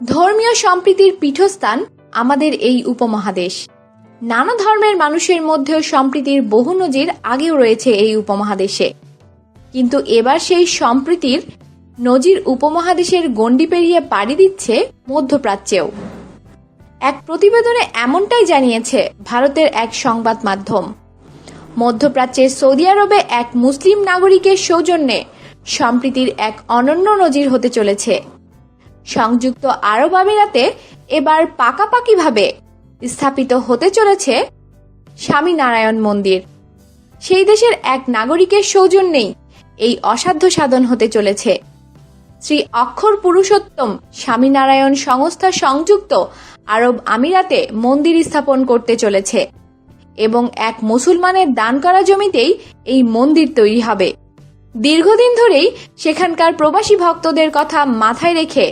ধর্মীয় সম্প্রীতির পীঠস্থান আমাদের এই উপমহাদেশ। নানা ধর্মের মানুষের মধ্যেও সম্প্রীতির বহু নজির আগেও রয়েছে এই উপমহাদেশে। কিন্তু এবার সেই সম্প্রীতির নজির উপমহাদেশের গণ্ডি পেরিয়ে পাড়ি দিচ্ছে মধ্যপ্রাচ্যেও। এক প্রতিবেদনে এমনটাই জানিয়েছে ভারতের এক সংবাদ মাধ্যম। মধ্যপ্রাচ্যের সৌদি আরবে এক মুসলিম নাগরিকের সৌজন্যে সম্প্রীতির এক অনন্য নজির হতে চলেছে। সংযুক্ত আরব আমিরাতে এবার পাকাপাকিভাবে স্থাপিত হতে চলেছে স্বামীনারায়ণ মন্দির। সেই দেশের এক নাগরিকের সৌজন্যেই এই অসাধ্য সাধন হতে চলেছে। শ্রী অক্ষর পুরুষোত্তম স্বামীনারায়ণ সংস্থা সংযুক্ত আরব আমিরাতে মন্দির স্থাপন করতে চলেছে এবং এক মুসলমানের দান করা জমিতেই এই মন্দির তৈরি হবে। দীর্ঘদিন ধরেই সেখানকার প্রবাসী ভক্তদের কথা মাথায় রেখে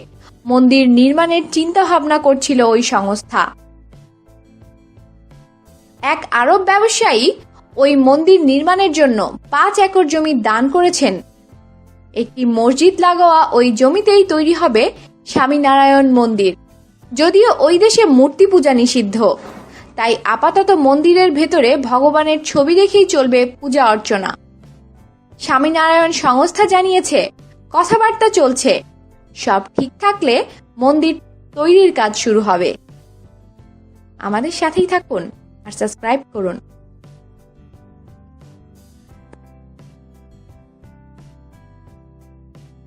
মন্দির নির্মাণের চিন্তা ভাবনা করছিল ওই সংস্থা। এক আরব ব্যবসায়ী ওই মন্দির নির্মাণের জন্য পাঁচ একর জমি দান করেছেন। একটি মসজিদ লাগোয়া ওই জমিতেই তৈরি হবে স্বামীনারায়ণ মন্দির। যদিও ওই দেশে মূর্তি পূজা নিষিদ্ধ, তাই আপাতত মন্দিরের ভেতরে ভগবানের ছবি দেখেই চলবে পূজা অর্চনা। স্বামীনারায়ণ সংস্থা জানিয়েছে, কথাবার্তা চলছে। সব ঠিক থাকলে মন্দির তৈরির কাজ শুরু হবে। আমাদের সাথেই থাকুন আর সাবস্ক্রাইব করুন।